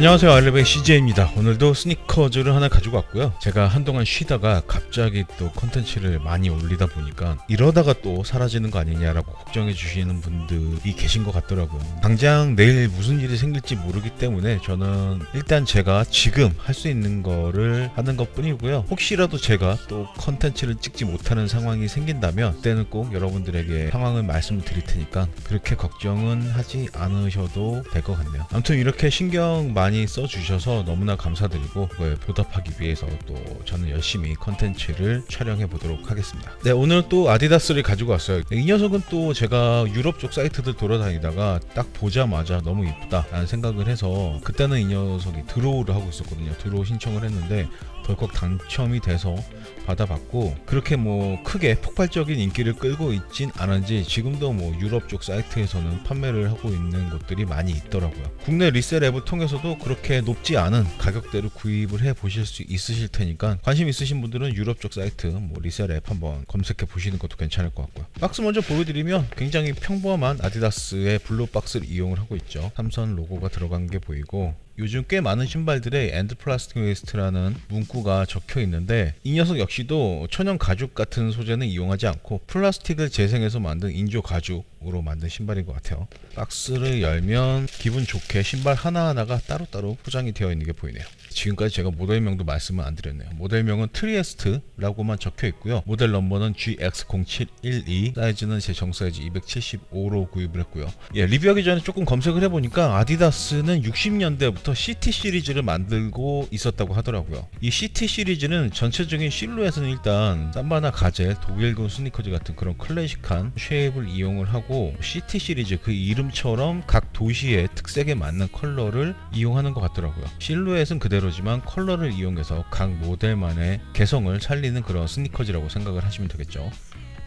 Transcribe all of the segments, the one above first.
안녕하세요. 알레베 CJ입니다. 오늘도 스니커즈를 하나 가지고 왔고요. 제가 한동안 쉬다가 갑자기 또 컨텐츠를 많이 올리다 보니까 이러다가 또 사라지는 거 아니냐라고 걱정해 주시는 분들이 계신 것 같더라고요. 당장 내일 무슨 일이 생길지 모르기 때문에 저는 일단 제가 지금 할 수 있는 거를 하는 것 뿐이고요. 혹시라도 제가 또 컨텐츠를 찍지 못하는 상황이 생긴다면 그때는 꼭 여러분들에게 상황을 말씀을 드릴 테니까 그렇게 걱정은 하지 않으셔도 될 것 같네요. 아무튼 이렇게 신경 많이 써주셔서 너무나 감사드리고 그거에 보답하기 위해서 또 저는 열심히 컨텐츠를 촬영해 보도록 하겠습니다. 네 오늘 또 아디다스를 가지고 왔어요. 이 녀석은 또 제가 유럽 쪽 사이트들 돌아다니다가 딱 보자마자 너무 이쁘다라는 생각을 해서 그때는 이 녀석이 드로우를 하고 있었거든요. 드로우 신청을 했는데 덜컥 당첨이 돼서 받아봤고 그렇게 뭐 크게 폭발적인 인기를 끌고 있진 않은지 지금도 뭐 유럽 쪽 사이트에서는 판매를 하고 있는 곳들이 많이 있더라고요. 국내 리셀 앱을 통해서도 그렇게 높지 않은 가격대로 구입을 해 보실 수 있으실 테니까 관심 있으신 분들은 유럽 쪽 사이트 뭐 리셀 앱 한번 검색해 보시는 것도 괜찮을 것 같고요. 박스 먼저 보여드리면 굉장히 평범한 아디다스의 블루 박스를 이용을 하고 있죠. 삼선 로고가 들어간 게 보이고 요즘 꽤 많은 신발들에 엔드 플라스틱 웨이스트라는 문구가 적혀 있는데 이 녀석 역시도 천연 가죽 같은 소재는 이용하지 않고 플라스틱을 재생해서 만든 인조 가죽 으로 만든 신발인 것 같아요. 박스를 열면 기분 좋게 신발 하나하나가 따로따로 포장이 되어 있는 게 보이네요. 지금까지 제가 모델명도 말씀을 안 드렸네요. 모델명은 트리에스트라고만 적혀 있고요. 모델 넘버는 GX0712, 사이즈는 제 정 사이즈 275로 구입을 했고요. 예, 리뷰하기 전에 조금 검색을 해보니까 아디다스는 60년대부터 CT 시리즈를 만들고 있었다고 하더라고요. 이 CT 시리즈는 전체적인 실루엣은 일단 삼바나 가젤, 독일군 스니커즈 같은 그런 클래식한 쉐입을 이용을 하고 CT 시리즈 그 이름처럼 각 도시의 특색에 맞는 컬러를 이용하는 것 같더라고요. 실루엣은 그대로지만 컬러를 이용해서 각 모델만의 개성을 살리는 그런 스니커즈라고 생각을 하시면 되겠죠.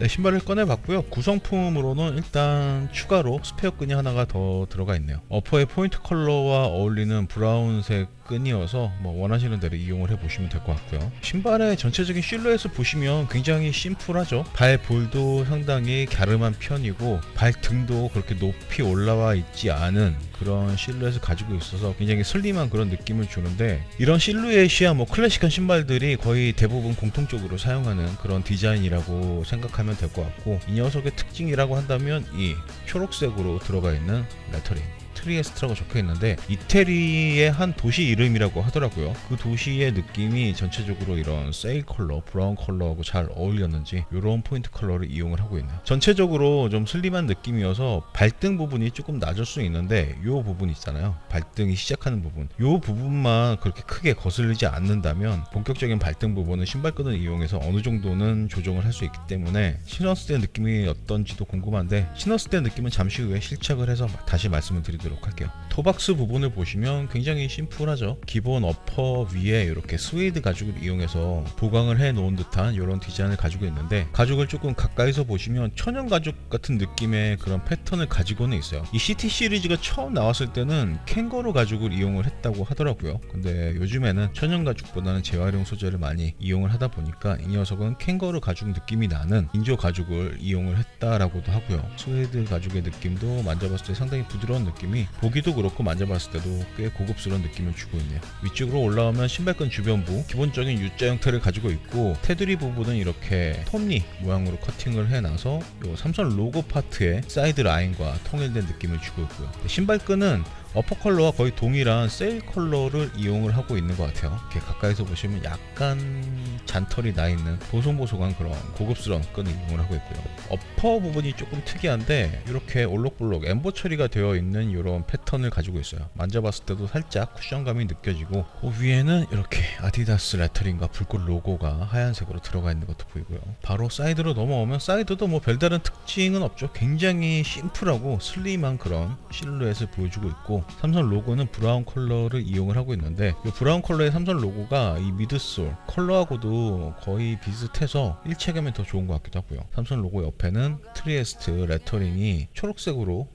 네, 신발을 꺼내봤고요. 구성품으로는 일단 추가로 스페어 끈이 하나가 더 들어가 있네요. 어퍼의 포인트 컬러와 어울리는 브라운색 끈이어서 뭐 원하시는 대로 이용을 해보시면 될 것 같고요. 신발의 전체적인 실루엣을 보시면 굉장히 심플하죠. 발 볼도 상당히 갸름한 편이고 발등도 그렇게 높이 올라와 있지 않은 그런 실루엣을 가지고 있어서 굉장히 슬림한 그런 느낌을 주는데 이런 실루엣이야 뭐 클래식한 신발들이 거의 대부분 공통적으로 사용하는 그런 디자인이라고 생각하면 될 것 같고 이 녀석의 특징이라고 한다면 이 초록색으로 들어가 있는 레터링 트리에스트라고 적혀 있는데 이태리의 한 도시 이름이라고 하더라고요. 그 도시의 느낌이 전체적으로 이런 세일 컬러, 브라운 컬러하고 잘 어울렸는지 이런 포인트 컬러를 이용을 하고 있네요. 전체적으로 좀 슬림한 느낌이어서 발등 부분이 조금 낮을 수 있는데 이 부분 있잖아요. 발등이 시작하는 부분. 이 부분만 그렇게 크게 거슬리지 않는다면 본격적인 발등 부분은 신발끈을 이용해서 어느 정도는 조정을 할 수 있기 때문에 신었을 때 느낌이 어떤지도 궁금한데 신었을 때 느낌은 잠시 후에 실착을 해서 다시 말씀을 드리도록 할게요. 토박스 부분을 보시면 굉장히 심플하죠. 기본 어퍼 위에 이렇게 스웨이드 가죽을 이용해서 보강을 해 놓은 듯한 이런 디자인을 가지고 있는데 가죽을 조금 가까이서 보시면 천연 가죽 같은 느낌의 그런 패턴을 가지고는 있어요. 이 CT 시리즈가 처음 나왔을 때는 캥거루 가죽을 이용을 했다고 하더라고요. 근데 요즘에는 천연 가죽보다는 재활용 소재를 많이 이용을 하다 보니까 이 녀석은 캥거루 가죽 느낌이 나는 인조 가죽을 이용을 했다라고도 하고요. 스웨이드 가죽의 느낌도 만져봤을 때 상당히 부드러운 느낌이 보기도 그렇고 만져봤을 때도 꽤 고급스러운 느낌을 주고 있네요. 위쪽으로 올라오면 신발끈 주변부 기본적인 U자 형태를 가지고 있고 테두리 부분은 이렇게 톱니 모양으로 커팅을 해놔서 요 삼선 로고 파트의 사이드 라인과 통일된 느낌을 주고 있고요. 신발끈은 어퍼 컬러와 거의 동일한 세일 컬러를 이용을 하고 있는 것 같아요. 이렇게 가까이서 보시면 약간 잔털이 나 있는 보송보송한 그런 고급스러운 끈을 이용을 하고 있고요. 어퍼 부분이 조금 특이한데 이렇게 올록볼록 엠보 처리가 되어 있는 이런 패턴을 가지고 있어요. 만져봤을 때도 살짝 쿠션감이 느껴지고 그 위에는 이렇게 아디다스 레터링과 불꽃 로고가 하얀색으로 들어가 있는 것도 보이고요. 바로 사이드로 넘어오면 사이드도 뭐 별다른 특징은 없죠. 굉장히 심플하고 슬림한 그런 실루엣을 보여주고 있고 삼성 로고는 브라운 컬러를 이용을 하고 있는데 이 브라운 컬러의 삼성 로고가 이 미드솔 컬러하고도 거의 비슷해서 일체감이 더 좋은 것 같기도 하고요. 삼성 로고 옆에는 트리에스트 레터링이 초록색으로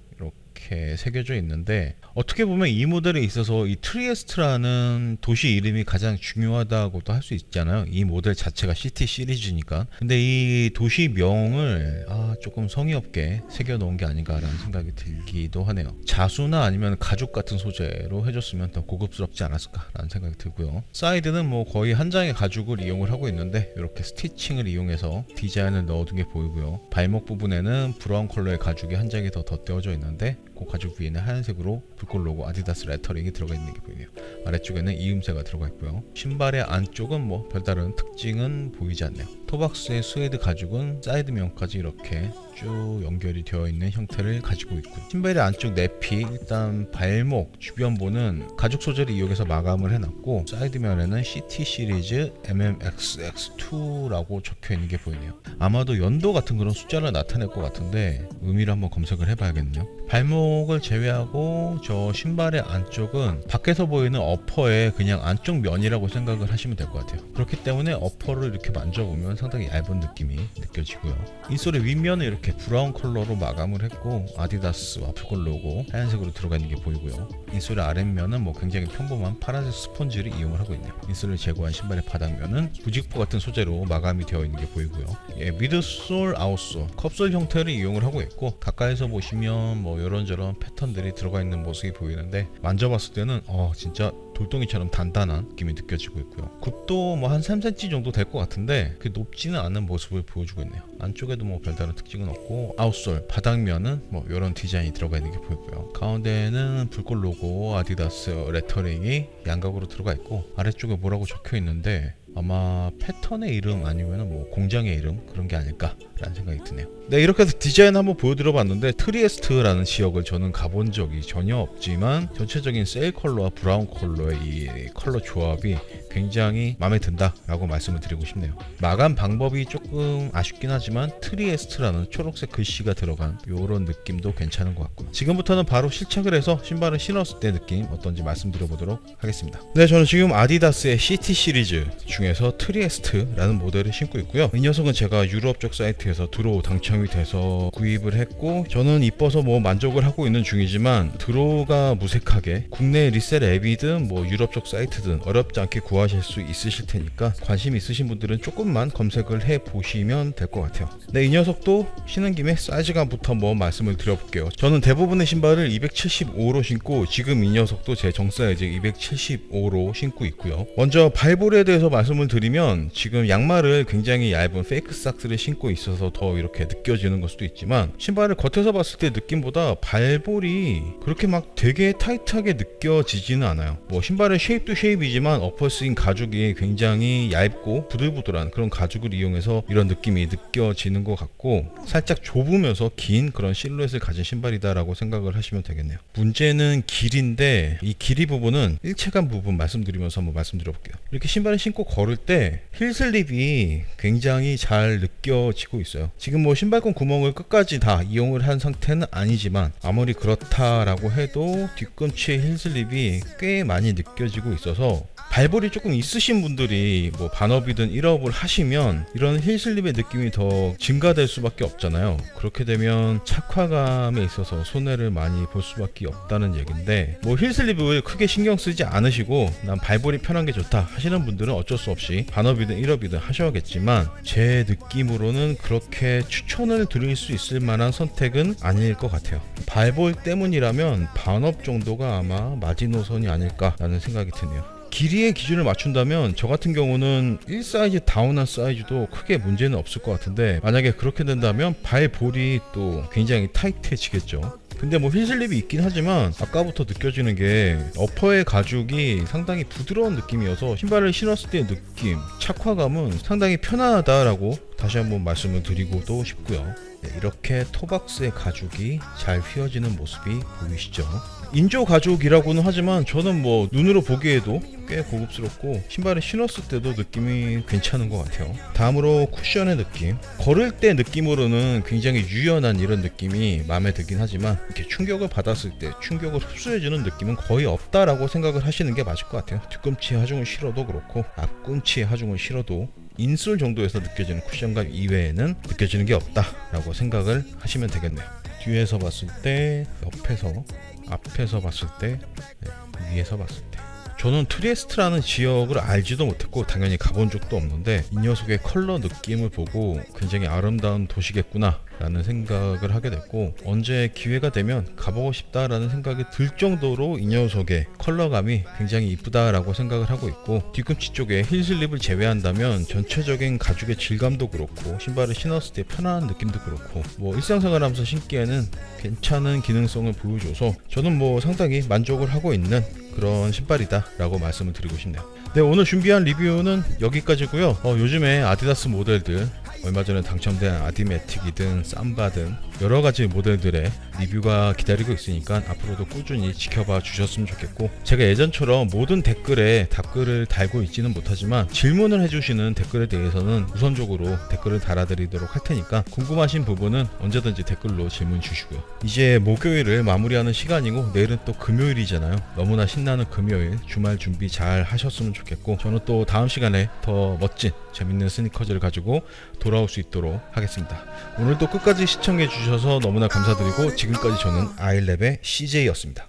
이렇게 새겨져 있는데 어떻게 보면 이 모델에 있어서 이 트리에스트라는 도시 이름이 가장 중요하다고도 할 수 있잖아요. 이 모델 자체가 시티 시리즈니까. 근데 이 도시 명을 아, 조금 성의 없게 새겨 놓은 게 아닌가라는 생각이 들기도 하네요. 자수나 아니면 가죽 같은 소재로 해줬으면 더 고급스럽지 않았을까라는 생각이 들고요. 사이드는 뭐 거의 한 장의 가죽을 이용을 하고 있는데 이렇게 스티칭을 이용해서 디자인을 넣어둔 게 보이고요. 발목 부분에는 브라운 컬러의 가죽이 한 장이 더 덧대어져 있는데 그 가죽 위에는 하얀색으로 불꽃 로고 아디다스 레터링이 들어가 있는 게 보이네요. 아래쪽에는 이음새가 들어가 있고요. 신발의 안쪽은 뭐 별다른 특징은 보이지 않네요. 토박스의 스웨드 가죽은 사이드 면까지 이렇게 쭉 연결이 되어 있는 형태를 가지고 있고요. 신발의 안쪽 내피 일단 발목 주변부는 가죽 소재를 이용해서 마감을 해놨고 사이드 면에는 CT 시리즈 MMXX2라고 적혀 있는 게 보이네요. 아마도 연도 같은 그런 숫자를 나타낼 것 같은데 의미를 한번 검색을 해봐야겠네요. 발목을 제외하고 저 신발의 안쪽은 밖에서 보이는 어퍼의 그냥 안쪽 면이라고 생각을 하시면 될 것 같아요. 그렇기 때문에 어퍼를 이렇게 만져보면 상당히 얇은 느낌이 느껴지고요. 인솔의 윗면은 이렇게 브라운 컬러로 마감을 했고 아디다스 와플골 로고 하얀색으로 들어가 있는 게 보이고요. 인솔의 아랫면은 뭐 굉장히 평범한 파란색 스펀지를 이용을 하고 있네요. 인솔을 제거한 신발의 바닥면은 부직포 같은 소재로 마감이 되어 있는 게 보이고요. 예, 미드솔, 아웃솔, 컵솔 형태를 이용을 하고 있고 가까이서 보시면 뭐 이런저런 패턴들이 들어가 있는 모습이 보이는데 만져봤을 때는 어 진짜 돌덩이처럼 단단한 느낌이 느껴지고 있고요. 굽도 뭐 한 3cm 정도 될 것 같은데 그 높지는 않은 모습을 보여주고 있네요. 안쪽에도 뭐 별다른 특징은 없고 아웃솔 바닥면은 뭐 이런 디자인이 들어가 있는 게 보이고요. 가운데에는 불꽃 로고 아디다스 레터링이 양각으로 들어가 있고 아래쪽에 뭐라고 적혀 있는데 아마 패턴의 이름 아니면 뭐 공장의 이름 그런 게 아닐까라는 생각이 드네요. 네 이렇게 해서 디자인 한번 보여드려 봤는데 트리에스트라는 지역을 저는 가본 적이 전혀 없지만 전체적인 셀 컬러와 브라운 컬러의 이 컬러 조합이 굉장히 마음에 든다라고 말씀을 드리고 싶네요. 마감 방법이 조금 아쉽긴 하지만 트리에스트라는 초록색 글씨가 들어간 이런 느낌도 괜찮은 것 같고요. 지금부터는 바로 실착을 해서 신발을 신었을 때 느낌 어떤지 말씀드려 보도록 하겠습니다. 네 저는 지금 아디다스의 CT 시리즈 중에서 트리에스트라는 모델을 신고 있고요. 이 녀석은 제가 유럽 쪽 사이트에서 드로우 당첨이 돼서 구입을 했고 저는 이뻐서 뭐 만족을 하고 있는 중이지만 드로우가 무색하게 국내 리셀 앱이든 뭐 유럽 쪽 사이트든 어렵지 않게 구하 실 수 있으실 테니까 관심 있으신 분들은 조금만 검색을 해 보시면 될 것 같아요. 네, 이 녀석도 신은 김에 사이즈감부터 뭐 말씀을 드려볼게요. 저는 대부분의 신발을 275로 신고 지금 이 녀석도 제 정사이즈 275로 신고 있고요. 먼저 발볼에 대해서 말씀을 드리면 지금 양말을 굉장히 얇은 페이크 삭스를 신고 있어서 더 이렇게 느껴지는 걸 수도 있지만 신발을 겉에서 봤을 때 느낌보다 발볼이 그렇게 막 되게 타이트하게 느껴지지는 않아요. 뭐 신발의 쉐입도 쉐입이지만 어퍼스 인 가죽이 굉장히 얇고 부들부들한 그런 가죽을 이용해서 이런 느낌이 느껴지는 것 같고 살짝 좁으면서 긴 그런 실루엣을 가진 신발이다라고 생각을 하시면 되겠네요. 문제는 길인데 이 길이 부분은 일체감 부분 말씀드리면서 한번 말씀드려볼게요. 이렇게 신발을 신고 걸을 때 힐슬립이 굉장히 잘 느껴지고 있어요. 지금 뭐 신발끈 구멍을 끝까지 다 이용을 한 상태는 아니지만 아무리 그렇다라고 해도 뒤꿈치의 힐슬립이 꽤 많이 느껴지고 있어서 발볼이 조금 있으신 분들이 뭐 반업이든 1업을 하시면 이런 힐슬립의 느낌이 더 증가될 수밖에 없잖아요. 그렇게 되면 착화감에 있어서 손해를 많이 볼 수밖에 없다는 얘긴데 뭐 힐슬립을 크게 신경 쓰지 않으시고 난 발볼이 편한 게 좋다 하시는 분들은 어쩔 수 없이 반업이든 1업이든 하셔야겠지만 제 느낌으로는 그렇게 추천을 드릴 수 있을 만한 선택은 아닐 것 같아요. 발볼 때문이라면 반업 정도가 아마 마지노선이 아닐까라는 생각이 드네요. 길이의 기준을 맞춘다면 저 같은 경우는 1사이즈 다운한 사이즈도 크게 문제는 없을 것 같은데 만약에 그렇게 된다면 발 볼이 또 굉장히 타이트해지겠죠. 근데 뭐 힐슬립이 있긴 하지만 아까부터 느껴지는 게 어퍼의 가죽이 상당히 부드러운 느낌이어서 신발을 신었을 때의 느낌, 착화감은 상당히 편안하다라고 다시 한번 말씀을 드리고도 싶고요. 네, 이렇게 토박스의 가죽이 잘 휘어지는 모습이 보이시죠? 인조 가죽이라고는 하지만 저는 뭐 눈으로 보기에도 꽤 고급스럽고 신발을 신었을 때도 느낌이 괜찮은 것 같아요. 다음으로 쿠션의 느낌. 걸을 때 느낌으로는 굉장히 유연한 이런 느낌이 마음에 들긴 하지만 이렇게 충격을 받았을 때 충격을 흡수해주는 느낌은 거의 없다라고 생각을 하시는 게 맞을 것 같아요. 뒤꿈치 하중을 실어도 그렇고 앞꿈치 하중을 실어도 인솔 정도에서 느껴지는 쿠션감 이외에는 느껴지는 게 없다라고 생각을 하시면 되겠네요. 뒤에서 봤을 때 옆에서 앞에서 봤을 때 네, 위에서 봤을 때 저는 트리에스트라는 지역을 알지도 못했고 당연히 가본 적도 없는데 이 녀석의 컬러 느낌을 보고 굉장히 아름다운 도시겠구나 라는 생각을 하게 됐고 언제 기회가 되면 가보고 싶다라는 생각이 들 정도로 이 녀석의 컬러감이 굉장히 이쁘다라고 생각을 하고 있고 뒤꿈치 쪽에 힐슬립을 제외한다면 전체적인 가죽의 질감도 그렇고 신발을 신었을 때 편안한 느낌도 그렇고 뭐 일상생활 하면서 신기에는 괜찮은 기능성을 보여줘서 저는 뭐 상당히 만족을 하고 있는 그런 신발이다 라고 말씀을 드리고 싶네요. 네 오늘 준비한 리뷰는 여기까지고요. 어, 요즘에 아디다스 모델들 얼마 전에 당첨된 아디매틱이든 삼바든 여러 가지 모델들의 리뷰가 기다리고 있으니까 앞으로도 꾸준히 지켜봐 주셨으면 좋겠고 제가 예전처럼 모든 댓글에 답글을 달고 있지는 못하지만 질문을 해주시는 댓글에 대해서는 우선적으로 댓글을 달아드리도록 할 테니까 궁금하신 부분은 언제든지 댓글로 질문 주시고요. 이제 목요일을 마무리하는 시간이고 내일은 또 금요일이잖아요. 너무나 신나는 금요일 주말 준비 잘 하셨으면 좋겠고 저는 또 다음 시간에 더 멋진 재밌는 스니커즈를 가지고 돌아올 수 있도록 하겠습니다. 오늘도 끝까지 시청해 주셔서 너무나 감사드리고 지금까지 저는 아이랩의 CJ였습니다.